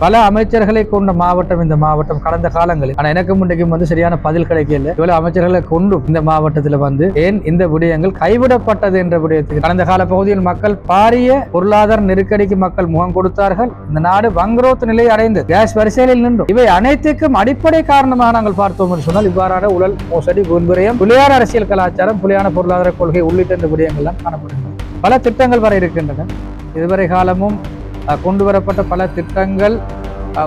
பல அமைச்சர்களை கொண்ட மாவட்டம் இந்த மாவட்டம் கடந்த காலங்களில். ஆனா எனக்கு முன்னைக்கும் வந்து சரியான பதில் கிடைக்கல. இவ்வளவு அமைச்சர்களை கொண்டும் இந்த மாவட்டத்தில் வந்து ஏன் இந்த விடயங்கள் கைவிடப்பட்டது என்ற விடயத்துக்கு கடந்த கால பகுதியில் மக்கள் பாரிய பொருளாதார நெருக்கடிக்கு மக்கள் முகம் கொடுத்தார்கள். இந்த நாடு வங்குரோத்து நிலை அடைந்து கேஸ் வரிசையில் நின்றும். இவை அனைத்துக்கும் அடிப்படை காரணமாக நாங்கள் பார்த்தோம் என்று சொன்னால் இவ்வாறான உடல் மோசடி வீண்விரயம் புலியார் அரசியல் கலாச்சாரம் புலியான பொருளாதார கொள்கை உள்ளிட்ட இந்த விடயங்கள்லாம் காணப்படுகின்றன. பல திட்டங்கள் வர இருக்கின்றன. இதுவரை காலமும் கொண்டு வரப்பட்ட பல திட்டங்கள்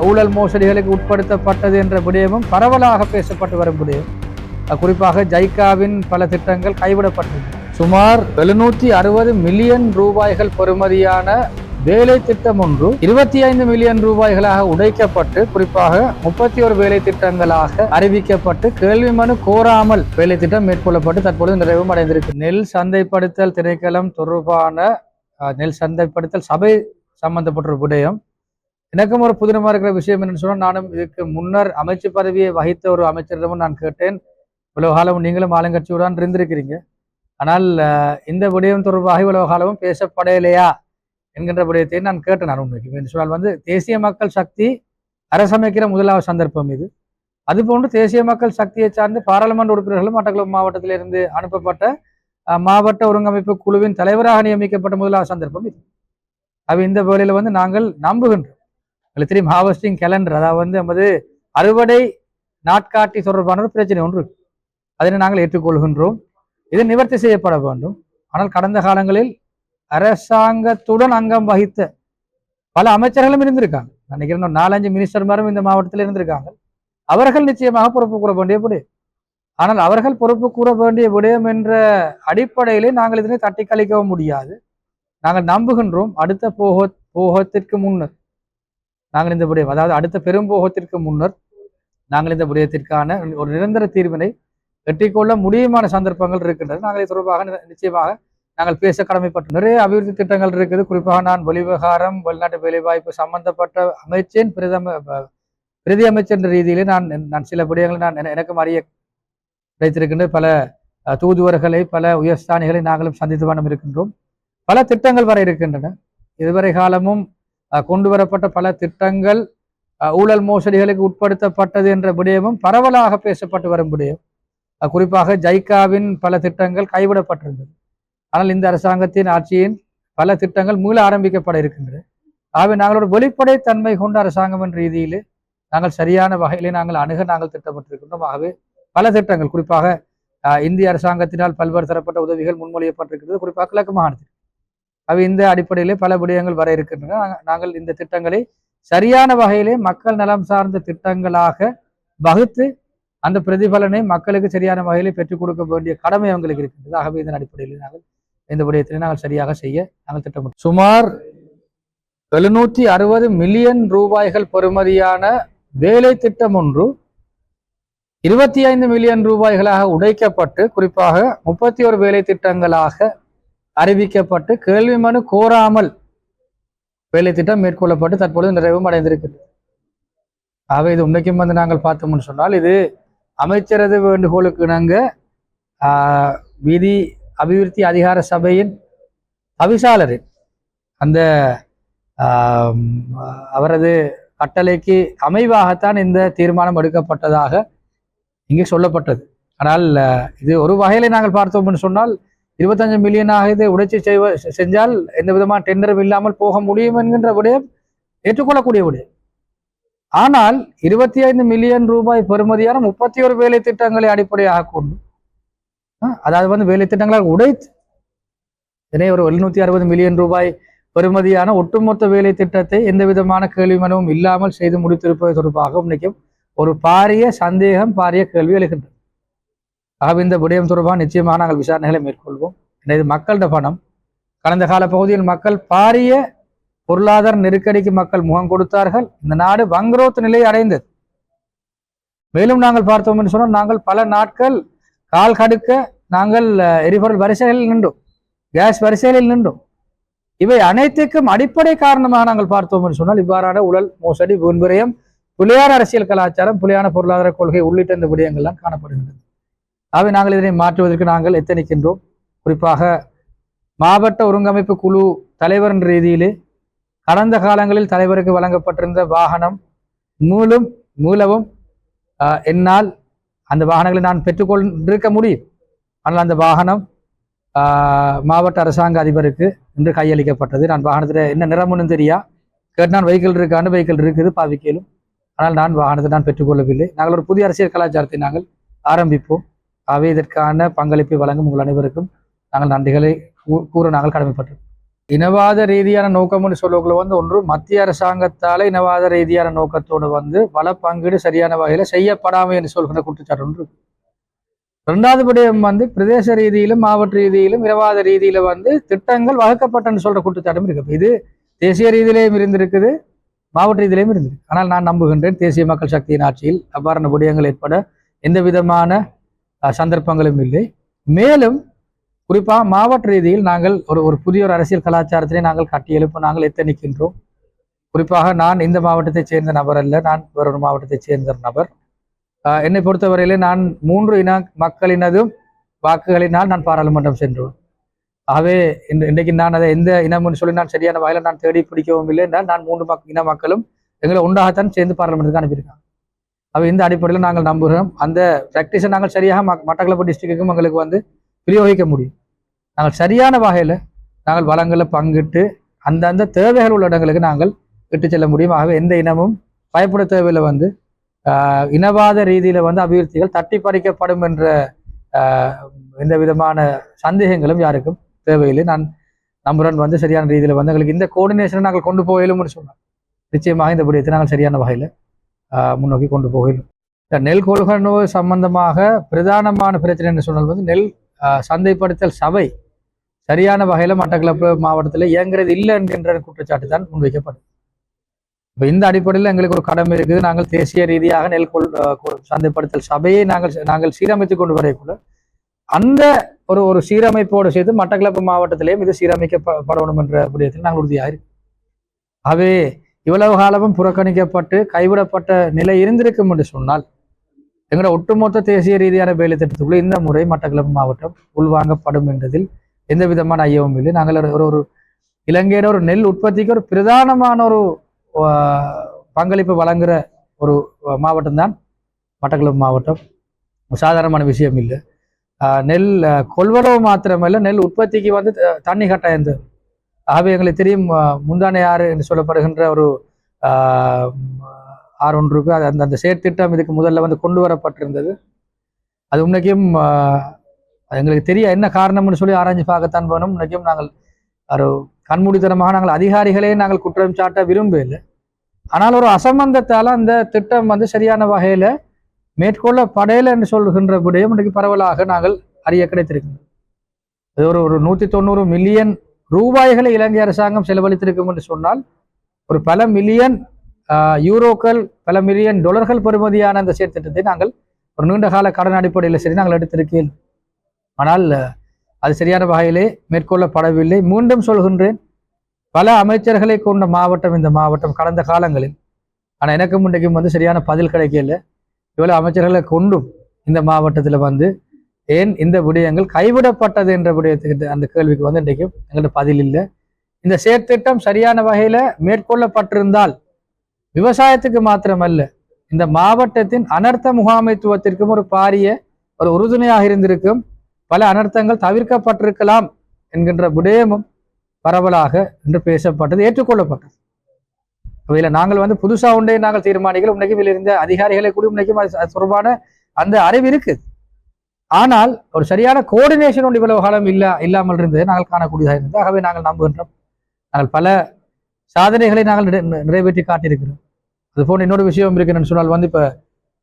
ஊழல் மோசடிகளுக்கு உட்படுத்தப்பட்டது என்ற விடயமும் பரவலாக பேசப்பட்டு வரும் விடயம். குறிப்பாக ஜைகாவின் பல திட்டங்கள் கைவிடப்பட்டது. சுமார் எழுநூற்றி அறுபது மில்லியன் ரூபாய்கள் பெறுமதியான வேலை திட்டம் ஒன்று இருபத்தி ஐந்து மில்லியன் ரூபாய்களாக உடைக்கப்பட்டு குறிப்பாக முப்பத்தி ஒரு வேலை திட்டங்களாக அறிவிக்கப்பட்டு கேள்வி மனு கோராமல் வேலை திட்டம் மேற்கொள்ளப்பட்டு தற்பொழுது நிறைவும் அடைந்திருக்கு. நெல் சந்தைப்படுத்தல் திணைக்களம் தொடர்பான நெல் சந்தைப்படுத்தல் சபை சம்பந்தப்பட்ட ஒரு விடயம். எனக்கும் ஒரு புதினமா இருக்கிற விஷயம் என்னன்னு சொன்னால் நானும் இதுக்கு முன்னர் அமைச்சு பதவியை வகித்த ஒரு அமைச்சரிடமும் நான் கேட்டேன். இவ்வளவு காலம் நீங்களும் ஆளுங்கட்சியுடன் இருந்திருக்கிறீங்க. ஆனால் இந்த விடயம் தொடர்பாக இவ்வளவு காலமும் பேசப்படலையா என்கின்ற விடயத்தை நான் கேட்டேன் நான் உண்மைக்கு. சொன்னால் வந்து தேசிய மக்கள் சக்தி அரசமைக்கிற முதலாவது சந்தர்ப்பம் இது. அதுபோன்று தேசிய மக்கள் சக்தியை சார்ந்து பாராளுமன்ற உறுப்பினர்களும் மட்டக்களப்பு மாவட்டத்திலிருந்து அனுப்பப்பட்ட மாவட்ட ஒருங்கமைப்பு குழுவின் தலைவராக நியமிக்கப்பட்ட முதலாவது சந்தர்ப்பம் இது. அப்போ இந்த வேளையில வந்து நாங்கள் நம்புகின்றோம். உங்களுக்கு தெரியும் ஹார்வெஸ்டிங் கேலண்டர் அதாவது வந்து நமது அறுவடை நாட்காட்டி தொடர்பான ஒரு பிரச்சனை ஒன்று அதனை நாங்கள் ஏற்றுக்கொள்கின்றோம். இது நிவர்த்தி செய்யப்பட வேண்டும். ஆனால் கடந்த காலங்களில் அரசாங்கத்துடன் அங்கம் வகித்த பல அமைச்சர்களும் இருந்திருக்காங்க. நினைக்கிறேன் ஒரு நாலஞ்சு மினிஸ்டர்மாரும் இந்த மாவட்டத்தில் இருந்திருக்காங்க. அவர்கள் நிச்சயமாக பொறுப்பு கூற வேண்டிய விடயம் ஆனால் அவர்கள் பொறுப்பு கூற வேண்டிய விடயம் என்ற அடிப்படையிலே நாங்கள் இதனை தட்டி கழிக்கவும் முடியாது. நாங்கள் நம்புகின்றோம் அடுத்த போக போகத்திற்கு முன்னர். நாங்கள் இந்த விடயம் அதாவது அடுத்த பெரும் போகத்திற்கு முன்னர் நாங்கள் இந்த விடயத்திற்கான ஒரு நிரந்தர தீர்வினை எட்டிக்கொள்ள முடியுமான சந்தர்ப்பங்கள் இருக்கின்றது. நாங்கள் இது தொடர்பாக நிச்சயமாக நாங்கள் பேச கடமைப்பட்டோம். நிறைய அபிவிருத்தி திட்டங்கள் இருக்குது. குறிப்பாக நான் வெளிவிவகாரம் வெளிநாட்டு வேலைவாய்ப்பு சம்பந்தப்பட்ட அமைச்சேன் பிரதம பிரதி அமைச்சர் என்ற ரீதியிலே நான் நான் சில விடயங்களை நான் எனக்கும் அறிய கிடைத்திருக்கின்ற பல தூதுவர்களை பல உயர்ஸ்தானிகளை நாங்களும் சந்தித்து வண்ணம் இருக்கின்றோம். பல திட்டங்கள் வர இருக்கின்றன. இதுவரை காலமும் கொண்டு வரப்பட்ட பல திட்டங்கள் ஊழல் மோசடிகளுக்கு உட்படுத்தப்பட்டது என்ற விடயமும் பரவலாக பேசப்பட்டு வரும் விடயம். குறிப்பாக ஜைகாவின் பல திட்டங்கள் கைவிடப்பட்டிருந்தது. ஆனால் இந்த அரசாங்கத்தின் ஆட்சியின் பல திட்டங்கள் மீள ஆரம்பிக்கப்பட இருக்கின்றன. ஆகவே நாங்கள் ஒரு வெளிப்படைத்தன்மை கொண்ட அரசாங்கம் என்ற ரீதியிலே நாங்கள் சரியான வகையிலே நாங்கள் அணுக நாங்கள் திட்டமிட்டிருக்கின்றோம். ஆகவே பல திட்டங்கள் குறிப்பாக இந்திய அரசாங்கத்தினால் பல்வேறு தரப்பட்ட உதவிகள் முன்மொழியப்பட்டிருக்கிறது குறிப்பாக கிழக்கு மாகாணத்தில். அவை இந்த அடிப்படையிலே பல விடயங்கள் வர இருக்கின்றன. நாங்கள் இந்த திட்டங்களை சரியான வகையிலே மக்கள் நலம் சார்ந்த திட்டங்களாக வகுத்து அந்த பிரதிபலனை மக்களுக்கு சரியான வகையிலே பெற்றுக் கொடுக்க வேண்டிய கடமை அவங்களுக்கு இருக்கின்றது. ஆகவே இதன் அடிப்படையில் நாங்கள் இந்த விடயத்திலே நாங்கள் சரியாக செய்ய நாங்கள் திட்டமிட்டோம். சுமார் எழுநூற்றி அறுபது மில்லியன் ரூபாய்கள் பெறுமதியான வேலை திட்டம் ஒன்று இருபத்தி ஐந்து மில்லியன் ரூபாய்களாக உடைக்கப்பட்டு குறிப்பாக முப்பத்தி ஒரு வேலை திட்டங்களாக அறிவிக்கப்பட்டு கேள்வி மனு கோராமல் வேலை திட்டம் மேற்கொள்ளப்பட்டு தற்பொழுது நிறைவும் அடைந்திருக்கிறது. ஆகவே இது உண்மைக்கும் வந்து நாங்கள் பார்த்தோம்னு சொன்னால் இது அமைச்சரது வேண்டுகோளுக்கு நாங்கள் வீதி அபிவிருத்தி அதிகார சபையின் அவிசாளரின் அந்த அவரது கட்டளைக்கு அமைவாகத்தான் இந்த தீர்மானம் எடுக்கப்பட்டதாக இங்கே சொல்லப்பட்டது. ஆனால் இது ஒரு வகையில நாங்கள் பார்த்தோம்னு சொன்னால் இருபத்தஞ்சு மில்லியனாக இதை உடைச்சி செய்வ செஞ்சால் எந்த விதமான டெண்டரும் இல்லாமல் போக முடியும் என்கின்ற விடயம் ஏற்றுக்கொள்ளக்கூடிய விடயம். ஆனால் இருபத்தி ஐந்து மில்லியன் ரூபாய் பெறுமதியான முப்பத்தி ஒரு வேலை திட்டங்களை அடிப்படையாக கொண்டு அதாவது வந்து வேலை திட்டங்களாக உடைத்து இதனை ஒரு எழுநூத்தி அறுபது மில்லியன் ரூபாய் பெறுமதியான ஒட்டுமொத்த வேலை திட்டத்தை எந்த விதமான கேள்வி மனுவும் இல்லாமல் செய்து முடித்திருப்பது தொடர்பாக நினைக்கும் ஒரு பாரிய சந்தேகம் பாரிய கேள்வி எழுகின்றது. ஆகவே இந்த விடயம் தொடர்பாக நிச்சயமாக நாங்கள் விசாரணைகளை மேற்கொள்வோம். எனது இது மக்களிட பணம். கடந்த கால பகுதியில் மக்கள் பாரிய பொருளாதார நெருக்கடிக்கு மக்கள் முகம் கொடுத்தார்கள். இந்த நாடு வங்குரோத் நிலை அடைந்தது. மேலும் நாங்கள் பார்த்தோம் என்று சொன்னால் நாங்கள் பல நாட்கள் கால் கடுக்க நாங்கள் எரிபொருள் வரிசைகளில் நின்றோம். கேஸ் வரிசைகளில் நின்றோம். இவை அனைத்துக்கும் அடிப்படை காரணமாக நாங்கள் பார்த்தோம் என்று சொன்னால் இவ்வாறான உடல் மோசடி வீண்விரயம் புலியான அரசியல் கலாச்சாரம் புலியான பொருளாதார கொள்கை உள்ளிட்ட இந்த விடயங்கள்லாம் காணப்படுகின்றது ஆகவே நாங்கள் இதனை மாற்றுவதற்கு நாங்கள் எத்தனிக்கின்றோம்? குறிப்பாக மாவட்ட ஒருங்கமைப்பு குழு தலைவர் என்ற ரீதியிலே கடந்த காலங்களில் தலைவருக்கு வழங்கப்பட்டிருந்த வாகனம் மூலம் மூலவும் என்னால் அந்த வாகனங்களை நான் பெற்றுக்கொண்டிருக்க முடியும். ஆனால் அந்த வாகனம் மாவட்ட அரசாங்க அதிபருக்கு இன்று கையளிக்கப்பட்டது. நான் வாகனத்தில் என்ன நிறம்னு தெரியா? கேட்டு நான் வெஹிக்கிள் இருக்கான்னு வெஹிக்கிள் இருக்குது பாவிக்கலும். ஆனால் நான் வாகனத்தை நான் பெற்றுக்கொள்ளவில்லை. நாங்கள் ஒரு புதிய அரசியல் கலாச்சாரத்தை நாங்கள் ஆரம்பிப்போம். ஆகவே இதற்கான பங்களிப்பை வழங்கும் உங்கள் அனைவருக்கும் நாங்கள் நன்றிகளை கூ- கூற நாங்கள் கடமைப்பட்டோம். இனவாத ரீதியான நோக்கம்னு சொல்லக்குள்ள வந்து ஒன்று மத்திய அரசாங்கத்தால இனவாத ரீதியான நோக்கத்தோடு வந்து வள பங்கீடு சரியான வகையில செய்யப்படாமல் என்று சொல்கிற குற்றச்சாட்டு ஒன்று ரெண்டாவது படியம் வந்து பிரதேச ரீதியிலும் மாவட்ட ரீதியிலும் இனவாத ரீதியில வந்து திட்டங்கள் வகுக்கப்பட்டன்னு சொல்ற குற்றச்சாட்டும் இருக்கு. இது தேசிய ரீதியிலேயும் இருந்திருக்குது மாவட்ட ரீதியிலேயும் இருந்திருக்கு. ஆனால் நான் நம்புகின்றேன் தேசிய மக்கள் சக்தியின் ஆட்சியில் அவ்வாறான விடயங்கள் ஏற்பட எந்த விதமான சந்தர்ப்பங்களும் இல்லை. மேலும் குறிப்பாக மாவட்ட ரீதியில் நாங்கள் ஒரு ஒரு புதிய ஒரு அரசியல் கலாச்சாரத்தினை நாங்கள் கட்டியெழுப்ப நாங்கள் எத்தனிக்கின்றோம். குறிப்பாக நான் இந்த மாவட்டத்தைச் சேர்ந்த நபர் அல்ல நான் வேறொரு மாவட்டத்தைச் சேர்ந்த நபர். ஆஹ் என்னை பொறுத்தவரையிலே நான் மூன்று இன மக்களினதும் வாக்குகளினால் நான் பாராளுமன்றம் சென்றோம். ஆகவே இன்று இன்றைக்கு நான் அதை எந்த இனம்னு சொல்லி நான் சரியான வகையில் நான் தேடி பிடிக்கவும் இல்லை என்றால் நான் மூன்று மக் இன மக்களும் எங்களை உண்டாகத்தான் சேர்ந்து பாராளுமன்றத்துக்கு அனுப்பியிருக்காங்க. அவை இந்த அடிப்படையில் நாங்கள் நம்புகிறோம். அந்த ப்ராக்டிஸை நாங்கள் சரியாக ம- மட்டக்களப்பு டிஸ்ட்ரிக்ட்டுக்கும் எங்களுக்கு வந்து பிரயோகிக்க முடியும். நாங்கள் சரியான வகையில் நாங்கள் வளங்களை பங்கிட்டு அந்தந்த தேவைகள் உள்ள இடங்களுக்கு நாங்கள் இட்டு செல்ல முடியும். ஆகவே எந்த இனமும் பயப்பட தேவையில் வந்து இனவாத ரீதியில் வந்து அபிவிருத்திகள் தட்டி பறிக்கப்படும் என்ற எந்த விதமான சந்தேகங்களும் யாருக்கும் தேவையில்லை. நான் நம்புறன் வந்து சரியான ரீதியில் வந்து எங்களுக்கு இந்த கோஆர்டினேஷனை நாங்கள் கொண்டு போயிலும்னு சொன்னோம் நிச்சயமாக இந்த விடயத்தை நாங்கள் சரியான வகையில் முன்னோக்கி கொண்டு போகிறோம் இந்த நெல் கொள்கனவு சம்பந்தமாக பிரதானமான பிரச்சனை என்று சொன்னால் வந்து நெல் சந்தைப்படுத்தல் சபை சரியான வகையில் மட்டக்களப்பு மாவட்டத்தில் இயங்குறது இல்லை என்கின்ற குற்றச்சாட்டு தான் முன்வைக்கப்படும் இப்போ இந்த அடிப்படையில் எங்களுக்கு ஒரு கடமை இருக்குது. நாங்கள் தேசிய ரீதியாக நெல் கொள் சந்தைப்படுத்தல் சபையை நாங்கள் நாங்கள் சீரமைத்து கொண்டு வரைக்குள்ள அந்த ஒரு ஒரு சீரமைப்போடு சேர்த்து மட்டக்களப்பு மாவட்டத்திலேயும் இது சீரமைக்கப்படணும் என்ற விடயத்தில் நாங்கள் உறுதியாக இருக்கோம் ஆகவே இவ்வளவு காலமும் புறக்கணிக்கப்பட்டு கைவிடப்பட்ட நிலை இருந்திருக்கும் என்று சொன்னால் எங்களோட ஒட்டுமொத்த தேசிய ரீதியான வேலை திட்டத்துக்குள்ள இந்த முறை மட்டக்களப்பு மாவட்டம் உள்வாங்கப்படும் என்றதில் எந்த விதமான ஐயமும் இல்லை. நாங்கள் ஒரு- ஒரு ஒரு இலங்கையில ஒரு நெல் உற்பத்திக்கு ஒரு பிரதானமான ஒரு பங்களிப்பு வழங்குற ஒரு மாவட்டம் தான் மட்டக்களப்பு மாவட்டம். சாதாரணமான விஷயம் இல்லை. ஆஹ், நெல் ஆஹ், கொள்வனவு மாத்திரமல்ல நெல் உற்பத்திக்கு வந்து த- தண்ணி கட்டாயம் தேவை. ஆகவே எங்களுக்கு தெரியும் ஆஹ், முந்தானை ஆறு என்று சொல்லப்படுகின்ற ஒரு ஆறு ஒன்று இருக்கு. அது அந்த அந்த செயற்திட்டம் இதுக்கு முதல்ல வந்து கொண்டு வரப்பட்டிருந்தது. அது உன்னைக்கும் அது எங்களுக்கு தெரிய என்ன காரணம்னு சொல்லி ஆராய்ச்சி பார்க்கத்தான் வேணும் இன்னைக்கும் நாங்கள் ஒரு கண்மூடித்தனமாக நாங்கள் அதிகாரிகளே நாங்கள் குற்றம் சாட்ட விரும்பவில்லை. ஆனால் ஒரு அசம்பந்தத்தால் அந்த திட்டம் வந்து சரியான வகையில் மேற்கொள்ள மேற்கொள்ளப்படையலை என்று சொல்கின்ற விடயம் இன்றைக்கு பரவலாக நாங்கள் அறிய கிடைத்திருக்கின்றோம் இது ஒரு ஒரு நூற்றி தொண்ணூறு மில்லியன் ரூபாய்களை இலங்கை அரசாங்கம் செலவழித்திருக்கும் என்று சொன்னால் ஒரு பல மில்லியன் யூரோக்கள் பல மில்லியன் டொலர்கள் பெறுமதியான அந்த செயற்திட்டத்தை நாங்கள் ஒரு நீண்ட கால கடன் அடிப்படையில் சரி நாங்கள் எடுத்திருக்கேன். ஆனால் அது சரியான வகையிலே மேற்கொள்ளப்படவில்லை. மீண்டும் சொல்கின்றேன் பல அமைச்சர்களை கொண்ட மாவட்டம் இந்த மாவட்டம் கடந்த காலங்களில். ஆனால் எனக்கும் இன்றைக்கும் வந்து சரியான பதில் கிடைக்கல. இவ்வளோ அமைச்சர்களை கொண்டும் இந்த மாவட்டத்தில் வந்து ஏன் இந்த விடயங்கள் கைவிடப்பட்டது என்ற விடயத்துக்கு அந்த கேள்விக்கு வந்து இன்றைக்கு எங்கள்கிட்ட பதில் இல்லை. இந்த செயற்திட்டம் சரியான வகையில மேற்கொள்ளப்பட்டிருந்தால் விவசாயத்துக்கு மாத்திரமல்ல இந்த மாவட்டத்தின் அனர்த்த முகாமைத்துவத்திற்கும் ஒரு பாரிய ஒரு உறுதுணையாக இருந்திருக்கும். பல அனர்த்தங்கள் தவிர்க்கப்பட்டிருக்கலாம் என்கின்ற விடயமும் பரவலாக என்று பேசப்பட்டது ஏற்றுக்கொள்ளப்பட்டது. இதில் நாங்கள் வந்து புதுசா உண்டே நாங்கள் தீர்மானிக்கிறோம் உன்னைக்கும் இருந்த அதிகாரிகளை கூட உன்னைக்கும் அது தொடர்பான அந்த அறிவு இருக்குது. ஆனால் ஒரு சரியான கோஆர்டினேஷன் ஒன்று இவ்வளவு காலம் இல்லை இல்லாமல் இருந்தது. நாங்கள் காணக்கூடியதாக இருந்தது. ஆகவே நாங்கள் நம்புகின்றோம். நாங்கள் பல சாதனைகளை நாங்கள் நிறை- நிறைவேற்றி காட்டியிருக்கிறோம். அது போன்ற இன்னொரு விஷயம் இருக்குன்னு சொன்னால் வந்து இப்போ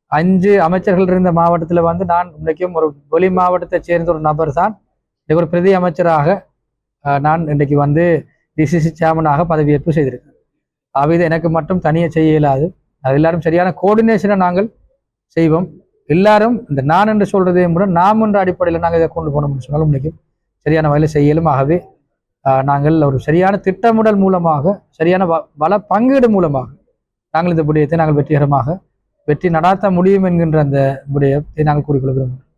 அஞ்சு அமைச்சர்கள் இருந்த மாவட்டத்தில் வந்து நான் இன்றைக்கும் ஒரு வெளி மாவட்டத்தை சேர்ந்த ஒரு நபர் தான் இன்றைக்கு ஒரு பிரதி அமைச்சராக நான் இன்றைக்கு வந்து டிசிசி சேர்மனாக பதவியேற்பு செய்திருக்கேன். அவை இது எனக்கு மட்டும் தனியாக செய்ய இயலாது. அது எல்லாரும் சரியான கோஆர்டினேஷனை நாங்கள் செய்வோம். எல்லாரும் இந்த நான் என்று சொல்றதே முறை நாம் என்ற அடிப்படையில் நாங்கள் இதை கொண்டு போனோம்னு சொன்னாலும் இன்னைக்கு சரியான வகையில் செய்யலும் ஆகவே நாங்கள் ஒரு சரியான திட்டமிடல் மூலமாக சரியான வ- வள பங்கீடு மூலமாக நாங்கள் இந்த விடயத்தை நாங்கள் வெற்றிகரமாக வெற்றி நடாத்த முடியும் என்கின்ற அந்த விடயத்தை நாங்கள் கூறிக்கொள்கிறோம். விரும்புகிறோம்